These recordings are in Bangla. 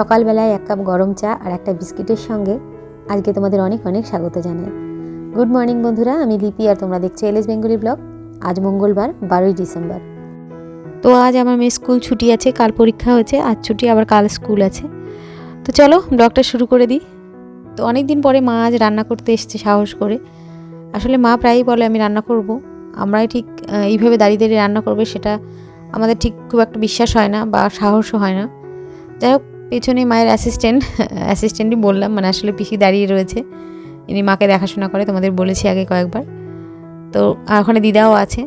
সকালবেলায় এক কাপ গরম চা আর একটা বিস্কিটের সঙ্গে আজকে তোমাদের অনেক অনেক স্বাগত জানাই। গুড মর্নিং বন্ধুরা, আমি লিপি আর তোমরা দেখছ এলএস বেঙ্গলি ব্লগ আজ মঙ্গলবার, বারোই ডিসেম্বর। তো আজ আমার মেয়ে স্কুল ছুটি আছে, কাল পরীক্ষা হয়েছে, আজ ছুটি, আবার কাল স্কুল আছে। তো চলো, ব্লগটা শুরু করে দিই। তো অনেক দিন পরে মা আজ রান্না করতে এসছে সাহস করে। আসলে মা প্রায়ই বলে, আমি রান্না করব। আমরাই ঠিক এইভাবে দাঁড়িয়ে দাঁড়িয়ে রান্না করবে, সেটা আমাদের ঠিক খুব একটা বিশ্বাস হয় না বা সাহসও হয় না। যাই হোক পেছনে মায়ের অ্যাসিস্ট্যান্ট অ্যাসিস্ট্যান্টই বললাম মানে আসলে পিসি দাঁড়িয়ে রয়েছে। ইনি মাকে দেখাশোনা করে, তোমাদের বলেছি আগে কয়েকবার। তো ওখানে দিদাও আছে।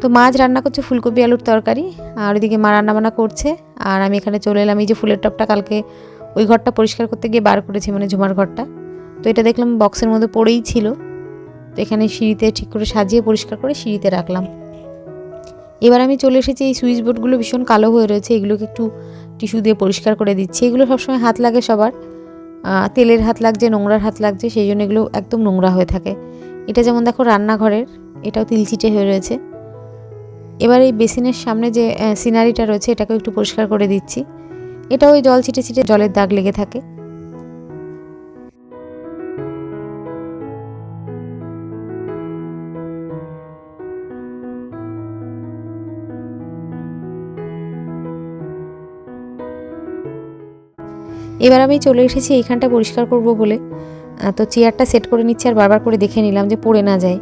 তো মাছ রান্না করছে ফুলকপি, আলুর তরকারি, আর ওইদিকে মা রান্নাবান্না করছে। আর আমি এখানে চলে এলাম, এই যে ফুলের টপটা কালকে ওই ঘরটা পরিষ্কার করতে গিয়ে বার করেছি মানে ঝুমার ঘরটা। তো এটা দেখলাম বক্সের মধ্যে পড়েই ছিল। তো এখানে সিঁড়িতে ঠিক করে সাজিয়ে পরিষ্কার করে সিঁড়িতে রাখলাম। এবার আমি চলে এসেছি, এই সুইচ বোর্ডগুলো ভীষণ কালো হয়ে রয়েছে, এগুলোকে একটু টিস্যু দিয়ে পরিষ্কার করে দিচ্ছি। এগুলো সবসময় হাত লাগে সবার। তেলের হাত লাগছে, নোংরার হাত লাগছে, সেই জন্য এগুলো একদম নোংরা হয়ে থাকে। এটা যেমন দেখো রান্নাঘরের, এটাও তিলচিটে হয়ে রয়েছে। এবার এই বেসিনের সামনে যে সিনারিটা রয়েছে, এটাকেও একটু পরিষ্কার করে দিচ্ছি। এটা ওই জল ছিটে ছিটে জলের দাগ লেগে থাকে। এবার আমি চলে এসেছি, এইখানটা পরিষ্কার করব বলে। তো চেয়ারটা সেট করে নিচ্ছি আর বারবার করে দেখে নিলাম যে পড়ে না যায়।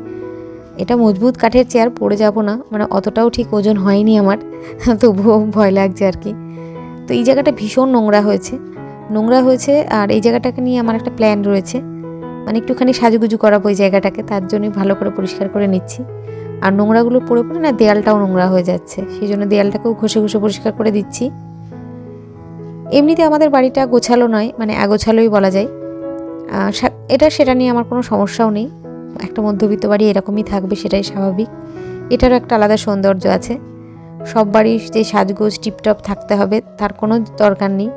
এটা মজবুত কাঠের চেয়ার, পড়ে যাব না। মানে অতটাও ঠিক ওজন হয়নি আমার, তবুও ভয় লাগছে আর কি। তো এই জায়গাটা ভীষণ নোংরা হয়েছে। নোংরা হয়েছে আর এই জায়গাটাকে নিয়ে আমার একটা প্ল্যান রয়েছে। মানে একটুখানি সাজুগুজু করাবো এই জায়গাটাকে, তার জন্যই ভালো করে পরিষ্কার করে নিচ্ছি। আর নোংরাগুলো পড়ে পড়ে না দেয়ালটাও নোংরা হয়ে যাচ্ছে সেই জন্য দেয়ালটাকেও ঘষে ঘষে পরিষ্কার করে দিচ্ছি। এমনিতে আমাদের বাড়িটা গোছালো নয় মানে আগোছালোই বলা যায়। এটা সেটা নিয়ে আমার কোনো সমস্যাও নেই। একটা মধ্যবিত্ত বাড়ি এরকমই থাকবে, সেটাই স্বাভাবিক। এটারও একটা আলাদা সৌন্দর্য আছে। সব বাড়ির যে সাজগোজ, টিপটপ থাকতে হবে, তার কোনো দরকার নেই।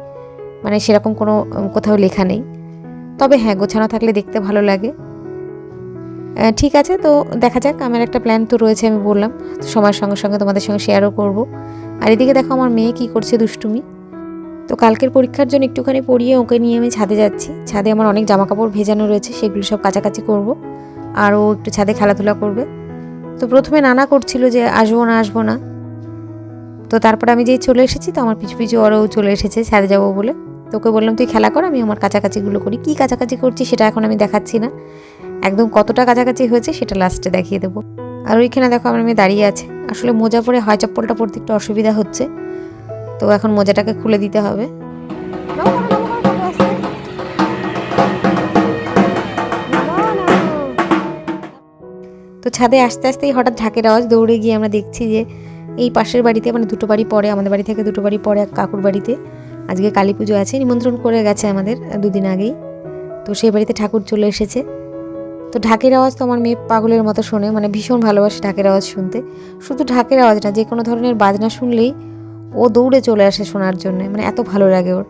মানে সেরকম কোনো কোথাও লেখা নেই। তবে হ্যাঁ গোছানো থাকলে দেখতে ভালো লাগে। ঠিক আছে, তো দেখা যাক, আমার একটা প্ল্যান তো রয়েছে, আমি বললাম। সময়ের সঙ্গে সঙ্গে তোমাদের সঙ্গে শেয়ারও করব। আর এদিকে দেখো, আমার মেয়ে কি করছে দুষ্টুমি। তো কালকের পরীক্ষার জন্য একটুখানি পড়িয়ে ওকে নিয়ে আমি ছাদে যাচ্ছি। ছাদে আমার অনেক জামা কাপড় ভেজানো রয়েছে, সেগুলো সব কাছাকাছি করব। আর ও একটু ছাদে খেলাধুলা করবে। তো প্রথমে নানা করছিল যে, আসব না আসব না। তো তারপরে আমি যেই চলে এসেছি, তো আমার পিছু পিছু ওরও চলে এসেছে ছাদে যাব বলে। তোকে বললাম, তুই খেলা কর, আমি আমার কাছাকাছিগুলো করি। কী কাছাকাছি করছি সেটা এখন আমি দেখাচ্ছি না। একদম কতটা কাছাকাছি হয়েছে সেটা লাস্টে দেখিয়ে দেবো। আর ওইখানে দেখো, আমার মেয়ে দাঁড়িয়ে আছে। আসলে মোজা পরে হয় চপ্পলটা পরতে একটু অসুবিধা হচ্ছে। তো এখন মোজাটাকে খুলে দিতে হবে। তো ছাদে আস্তে আস্তেই হঠাৎ ঢাকের আওয়াজ দৌড়ে গিয়ে আমরা দেখছি যে এই পাশের বাড়িতে মানে দুটো বাড়ি পরে, আমাদের বাড়ি থেকে দুটো বাড়ি পরে এক কাকুর বাড়িতে। আজকে কালী পুজো আছে, নিমন্ত্রণ করে গেছে আমাদের দুদিন আগেই। তো সেই বাড়িতে ঠাকুর চলে এসেছে। তো ঢাকের আওয়াজ তো আমার মেয়ে পাগলের মতো শোনে মানে ভীষণ ভালোবাসে ঢাকের আওয়াজ শুনতে। শুধু ঢাকের আওয়াজ না, যে কোনো ধরনের বাজনা শুনলেই ও দৌড়ে চলে আসে শোনার জন্য। মানে এত ভালো লাগে ওর।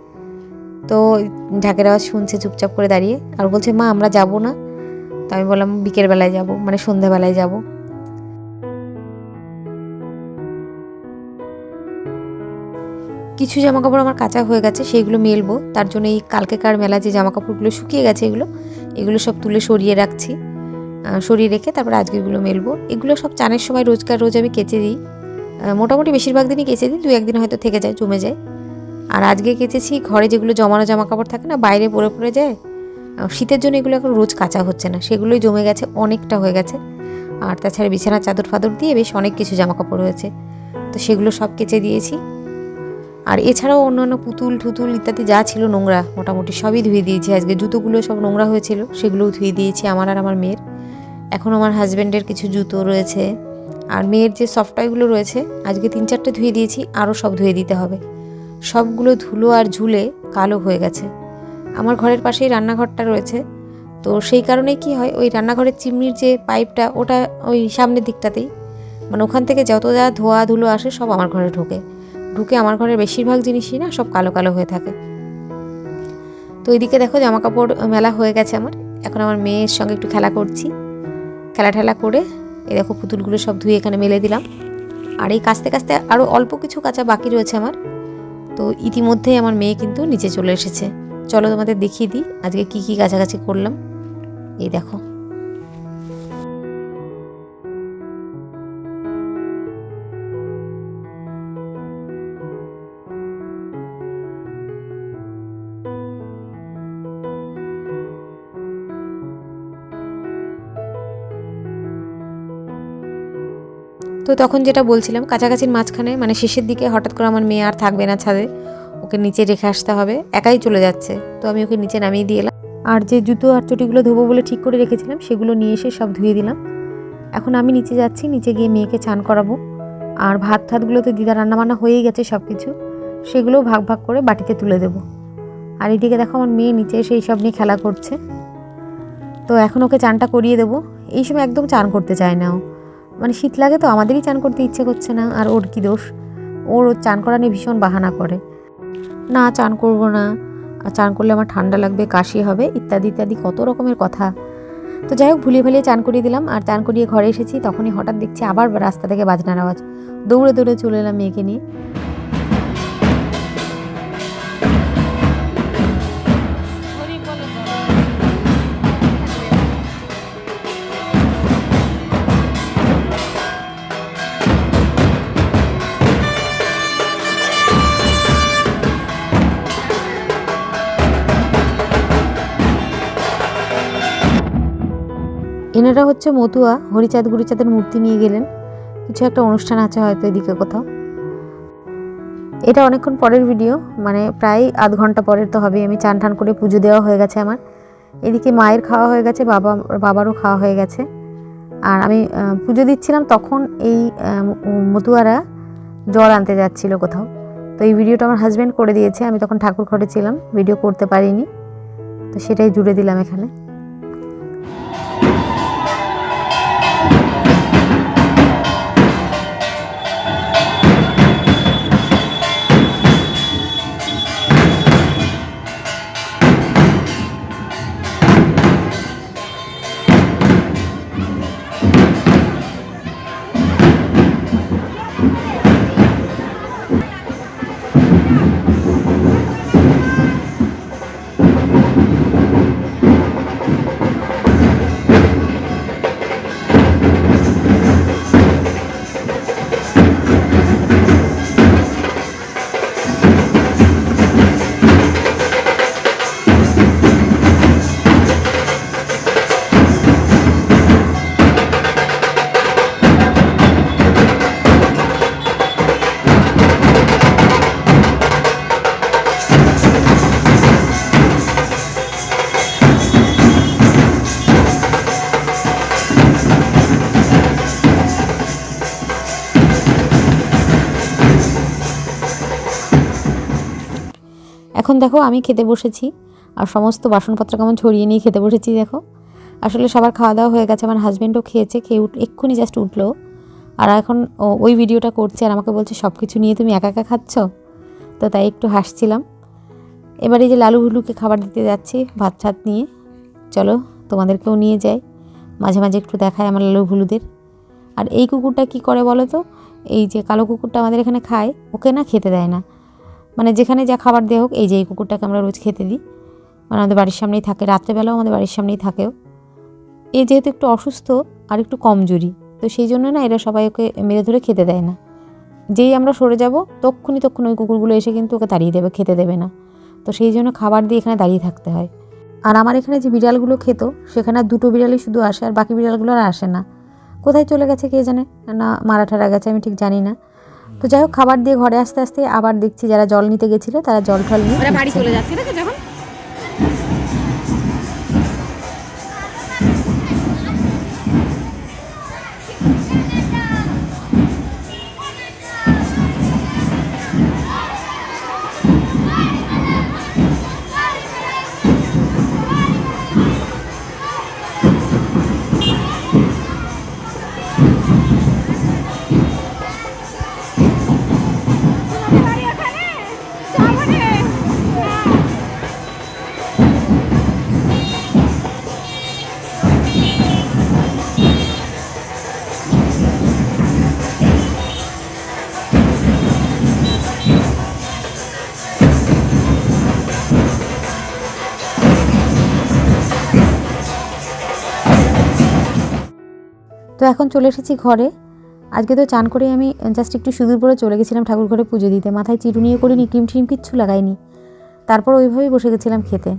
তো ঢাকের আওয়াজ শুনছে চুপচাপ করে দাঁড়িয়ে। আর বলছে, মা, আমরা যাব না। তো আমি বললাম বিকেলবেলায় যাব। মানে সন্ধ্যাবেলায় যাব। কিছু জামা কাপড় আমার কাঁচা হয়ে গেছে, সেইগুলো মেলবো। তার জন্য এই কালকেকার মেলা যে জামা কাপড়গুলো শুকিয়ে গেছে এগুলো এগুলো সব তুলে সরিয়ে রাখছি। সরিয়ে রেখে তারপর আজকেগুলো মেলবো। এগুলো সব চানের সময় রোজকার রোজ আমি কেচে দিই। মোটামুটি বেশিরভাগ দিনই কেচে দিই দু একদিন হয়তো থেকে যায়, জমে যায়। আর আজকে কেচেছি ঘরে যেগুলো জমানো জামা কাপড় থাকে না, বাইরে পরে পড়ে যায় শীতের জন্য এগুলো এখন রোজ কাঁচা হচ্ছে না, সেগুলোই জমে গেছে, অনেকটা হয়ে গেছে। আর তাছাড়া বিছানার চাদর ফাদর দিয়ে বেশ অনেক কিছু জামা কাপড় হয়েছে তো সেগুলো সব কেচে দিয়েছি। আর এছাড়াও অন্যান্য পুতুল, ঠুতুল ইত্যাদি যা ছিল নোংরা, মোটামুটি সবই ধুয়ে দিয়েছি। আজকে জুতোগুলো সব নোংরা হয়েছিল, সেগুলোও ধুয়ে দিয়েছি, আমার আর আমার মেয়ের। এখন আমার হাজব্যান্ডের কিছু জুতো রয়েছে। আর মেয়ের যে সফটওয়্যারগুলো রয়েছে, আজকে তিন চারটে ধুয়ে দিয়েছি, আরও সব ধুয়ে দিতে হবে। সবগুলো ধুলো আর ঝুলে কালো হয়ে গেছে। আমার ঘরের পাশেই রান্নাঘরটা রয়েছে। তো সেই কারণে কি হয়, ওই রান্নাঘরের চিমনির যে পাইপটা, ওটা ওই সামনের দিকটাতেই। মানে ওখান থেকে যত যা ধোয়া ধুলো আসে, সব আমার ঘরে ঢোকে। ঢুকে আমার ঘরের বেশিরভাগ জিনিসই না, সব কালো কালো হয়ে থাকে। তো এইদিকে দেখো জামা কাপড় মেলা হয়ে গেছে আমার। এখন আমার মেয়ের সঙ্গে একটু খেলা করছি। খেলা ঠেলা করে এই দেখো পুতুলগুলো সব ধুয়ে এখানে মেলে দিলাম। আর এই কাস্তে কাস্তে আরও অল্প কিছু কাঁচা বাকি রয়েছে আমার। তো ইতিমধ্যেই আমার মেয়ে কিন্তু নিচে চলে এসেছে। চলো তোমাদের দেখিয়ে দিই আজকে কি কি কাছাকাছি করলাম। এই দেখো। তো তখন যেটা বলছিলাম, কাছাকাছির মাঝখানে মানে শেষের দিকে হঠাৎ করে আমার মেয়ে আর থাকবে না ছাদে, ওকে নিচে রেখে আসতে হবে, একাই চলে যাচ্ছে। তো আমি ওকে নিচে নামিয়ে দিয়ে এলাম। আর যে জুতো আর চটিগুলো ধোবো বলে ঠিক করে রেখেছিলাম, সেগুলো নিয়ে এসে সব ধুয়ে দিলাম। এখন আমি নিচে যাচ্ছি, নিচে গিয়ে মেয়েকে চান করাবো। আর ভাত ঠাতগুলো তো দিদা রান্নাবান্না হয়েই গেছে সব কিছু সেগুলো ভাগ ভাগ করে বাটিতে তুলে দেবো। আর এদিকে দেখো আমার মেয়ে নিচে এসে এইসব নিয়ে খেলা করছে। তো এখন ওকে চানটা করিয়ে দেবো। এই সময় একদম চান করতে চায় না ও। মানে শীত লাগে তো, আমাদেরই চান করতে ইচ্ছে করছে না, আর ওর কী দোষ? ওর চান করা নিয়ে ভীষণ বাহানা করে। না, চান করব না। আর চান করলে আমার ঠান্ডা লাগবে, কাশি হবে, ইত্যাদি ইত্যাদি, কত রকমের কথা। তো যাই হোক ভুলিয়ে ভালিয়ে চান করিয়ে দিলাম, আর চান করিয়ে ঘরে এসেছি, তখনই হঠাৎ দেখছি আবার রাস্তা থেকে বাজনার আওয়াজ। দৌড়ে দৌড়ে চলে এলাম মেয়েকে নিয়ে। এনারা হচ্ছে মতুয়া, হরিচাঁদ গুরিচাঁদের মূর্তি নিয়ে গেলেন। কিছু একটা অনুষ্ঠান আছে হয়তো এদিকে কোথাও। এটা অনেকক্ষণ পরের ভিডিও মানে প্রায় আধ ঘণ্টা পরের তো হবে আমি চান টান করে পুজো দেওয়া হয়ে গেছে আমার। এদিকে মায়ের খাওয়া হয়ে গেছে, বাবা, বাবারও খাওয়া হয়ে গেছে। আর আমি পুজো দিচ্ছিলাম তখন এই মতুয়ারা জল আনতে যাচ্ছিল কোথাও। তো এই ভিডিওটা আমার হাজব্যান্ড করে দিয়েছে। আমি তখন ঠাকুর ঘরে ছিলাম ভিডিও করতে পারিনি। তো সেটাই জুড়ে দিলাম এখানে। এখন দেখো আমি খেতে বসেছি, আর সমস্ত বাসনপত্র কেমন ছড়িয়ে নিয়ে খেতে বসেছি দেখো। আসলে সবার খাওয়া দাওয়া হয়ে গেছে, আমার হাজব্যান্ডও খেয়েছে, খেয়ে উঠ এক্ষুনি জাস্ট উঠল। আর এখন ওই ভিডিওটা করছে আর আমাকে বলছে সব কিছু নিয়ে তুমি একা একা খাচ্ছ? তো তাই একটু হাসছিলাম। এবারে যে লালু হুলুকে খাবার দিতে যাচ্ছি, ভাত ছাত নিয়ে। চলো, তোমাদেরকেও নিয়ে যাই। মাঝে মাঝে একটু দেখায় আমার লালু ভুলুদের আর এই কুকুরটা কি করে বলো তো? এই যে কালো কুকুরটা আমাদের এখানে খায়, ওকে না খেতে দেয় না। মানে যেখানে যা খাবার দেওয়া হোক, এই যে এই কুকুরটাকে আমরা রোজ খেতে দিই। মানে আমাদের বাড়ির সামনেই থাকে, রাত্রেবেলাও আমাদের বাড়ির সামনেই থাকেও। এ যেহেতু একটু অসুস্থ আর একটু কমজোরি, তো সেই জন্য না এরা সবাই ওকে মেরে ধরে খেতে দেয় না। যেই আমরা সরে যাব, তক্ষুনি তক্ষুনি ওই কুকুরগুলো এসে কিন্তু ওকে তাড়িয়ে দেবে, খেতে দেবে না। তো সেই জন্য খাবার দিয়ে এখানে দাঁড়িয়ে থাকতে হয়। আর আমার এখানে যে বিড়ালগুলো খেত, সেখানে দুটো বিড়ালই শুধু আসে, আর বাকি বিড়ালগুলো আর আসে না। কোথায় চলে গেছে কে জানে? না, মারা ঠারা গেছে, আমি ঠিক জানি না। তো যাই হোক খাবার দিয়ে ঘরে আস্তে আস্তে আবার দেখছি যারা জল নিতে গেছিল তারা জল ঠল নিয়ে বাড়ি চলে যাচ্ছে যখন তো এখন চলে এসেছি ঘরে। আজকে তো চান করে আমি জাস্ট একটু সুদূর পরে চলে গেছিলাম ঠাকুর ঘরে পুজো দিতে। মাথায় চিরুনিও করিনি, ক্রিম ট্রিম কিচ্ছু লাগাইনি। তারপর ওইভাবেই বসে গেছিলাম খেতে।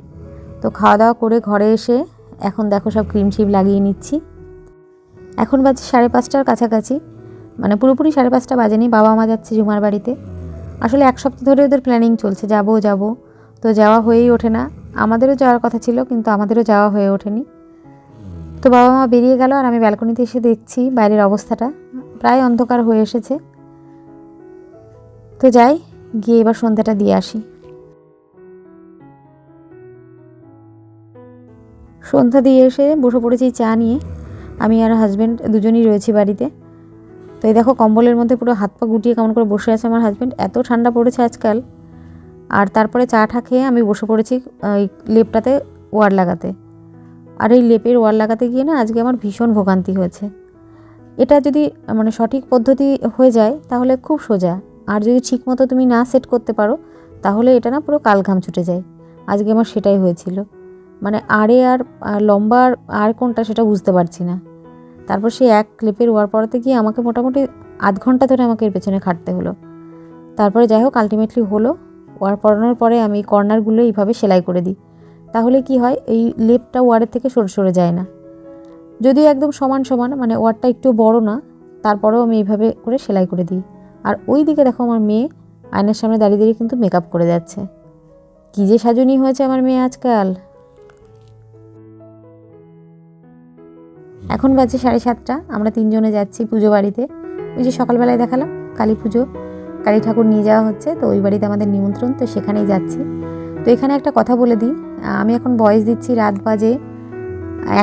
তো খাওয়া দাওয়া করে ঘরে এসে এখন দেখো সব ক্রিম ট্রিম লাগিয়ে নিচ্ছি। এখন বাজে সাড়ে পাঁচটার কাছাকাছি। মানে পুরোপুরি সাড়ে পাঁচটা বাজেনি, বাবা মা যাচ্ছে জুমার বাড়িতে। আসলে এক সপ্তাহ ধরে ওদের প্ল্যানিং চলছে, যাব, যাব। তো যাওয়া হয়েই ওঠে না। আমাদেরও যাওয়ার কথা ছিল, কিন্তু আমাদেরও যাওয়া হয়ে ওঠেনি। তো বাবা মা বেরিয়ে গেল আর আমি ব্যালকনিতে এসে দেখছি বাইরের অবস্থাটা। প্রায় অন্ধকার হয়ে এসেছে। তো যাই, গিয়ে এবার সন্ধ্যাটা দিয়ে আসি। সন্ধ্যা দিয়ে এসে বসে পড়েছি চা নিয়ে। আমি আর হাজব্যান্ড দুজনই রয়েছি বাড়িতে। তো এই দেখো, কম্বলের মধ্যে পুরো হাত পা গুটিয়ে কেমন করে বসে আছে আমার হাজব্যান্ড এত ঠান্ডা পড়েছে আজকাল। আর তারপরে চাটা খেয়ে আমি বসে পড়েছি ওই লেপটাতে ওয়ার লাগাতে। আর এই লেপের ওয়াল লাগাতে গিয়ে না আজকে আমার ভীষণ ভোগান্তি হয়েছে। এটা যদি মানে সঠিক পদ্ধতি হয়ে যায়, তাহলে খুব সোজা। আর যদি ঠিকমতো তুমি না সেট করতে পারো, তাহলে এটা না পুরো কালঘাম ছুটে যায়। আজকে আমার সেটাই হয়েছিল। মানে আর আর লম্বা আর আর কোনটা সেটা বুঝতে পারছি না। তারপর সেই এক ক্লিপের ওয়ার পড়াতে গিয়ে আমাকে মোটামুটি আধ ঘণ্টা ধরে আমাকে এর পেছনে খাটতে হলো। তারপরে যাই হোক আলটিমেটলি হলো। ওয়ার পড়ানোর পরে আমি কর্নারগুলো এইভাবে সেলাই করে দিই। তাহলে কি হয়? এই লেপটা ওয়ারের থেকে সরে সরে যায় না। যদিও একদম সমান সমান মানে ওয়ারটা একটু বড় না, তারপরেও আমি এইভাবে করে সেলাই করে দিই। আর ওই দিকে দেখো আমার মেয়ে আয়নার সামনে দাঁড়িয়ে দাঁড়িয়ে কিন্তু মেকআপ করে যাচ্ছে। কী যে সাজুনি হয়েছে আমার মেয়ে আজকাল। এখন বাজে সাড়ে সাতটা, আমরা তিনজনে যাচ্ছি পুজো বাড়িতে। ওই যে সকালবেলায় দেখালাম কালী পুজো, কালী ঠাকুর নিয়ে যাওয়া হচ্ছে, তো ওই বাড়িতে আমাদের নিমন্ত্রণ, তো সেখানেই যাচ্ছি। তো এখানে একটা কথা বলে দিই। আমি এখন বয়স দিচ্ছি রাত বাজে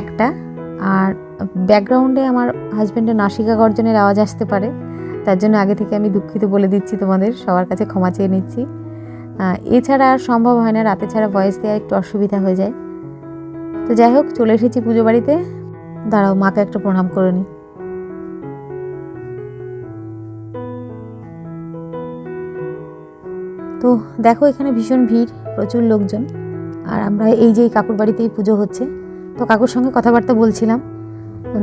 একটা, আর ব্যাকগ্রাউন্ডে আমার হাজব্যান্ডের নাসিকা গর্জনের আওয়াজ আসতে পারে। তার জন্য আগে থেকে আমি দুঃখিত বলে দিচ্ছি তোমাদের, সবার কাছে ক্ষমা চেয়ে নিচ্ছি। এছাড়া আর সম্ভব হয় না, রাতে ছাড়া বয়স দেওয়া একটু অসুবিধা হয়ে যায়। তো যাই হোক, চলে এসেছি পুজো বাড়িতে। দাঁড়াও, মাকে একটা প্রণাম করে নিই তো দেখো এখানে ভীষণ ভিড়। প্রচুর লোকজন। আর আমরা এই যে কাকুর বাড়িতেই পুজো হচ্ছে। তো কাকুর সঙ্গে কথাবার্তা বলছিলাম।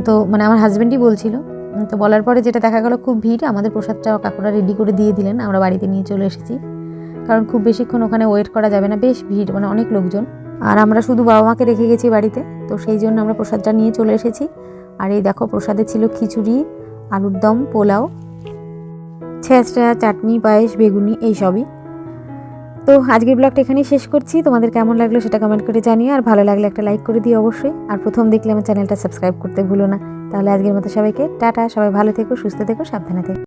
তো মানে আমার হাজব্যান্ডই বলছিল। তো বলার পরে যেটা দেখা গেল খুব ভিড়, আমাদের প্রসাদটা কাকুরা রেডি করে দিয়ে দিলেন। আমরা বাড়িতে নিয়ে চলে এসেছি। কারণ খুব বেশিক্ষণ ওখানে ওয়েট করা যাবে না। বেশ ভিড় মানে অনেক লোকজন। আর আমরা শুধু বাবা মাকে রেখে গেছি বাড়িতে। তো সেই জন্য আমরা প্রসাদটা নিয়ে চলে এসেছি। আর এই দেখো, প্রসাদে ছিল খিচুড়ি, আলুর দম, পোলাও, ছেঁচড়া, চাটনি, পায়েস, বেগুনি, এই সবই। তো আজকের ব্লগটা এখানেই শেষ করছি। তোমাদের কেমন লাগল সেটা কমেন্ট করে জানিও। আর ভালো লাগলে একটা লাইক করে দিও অবশ্যই। আর প্রথম দেখলে আমার চ্যানেলটা সাবস্ক্রাইব করতে ভুলো না। তাহলে আজকের মতো সবাইকে টাটা। সবাই ভালো থেকো, সুস্থ থেকো, সাবধানে থেকো।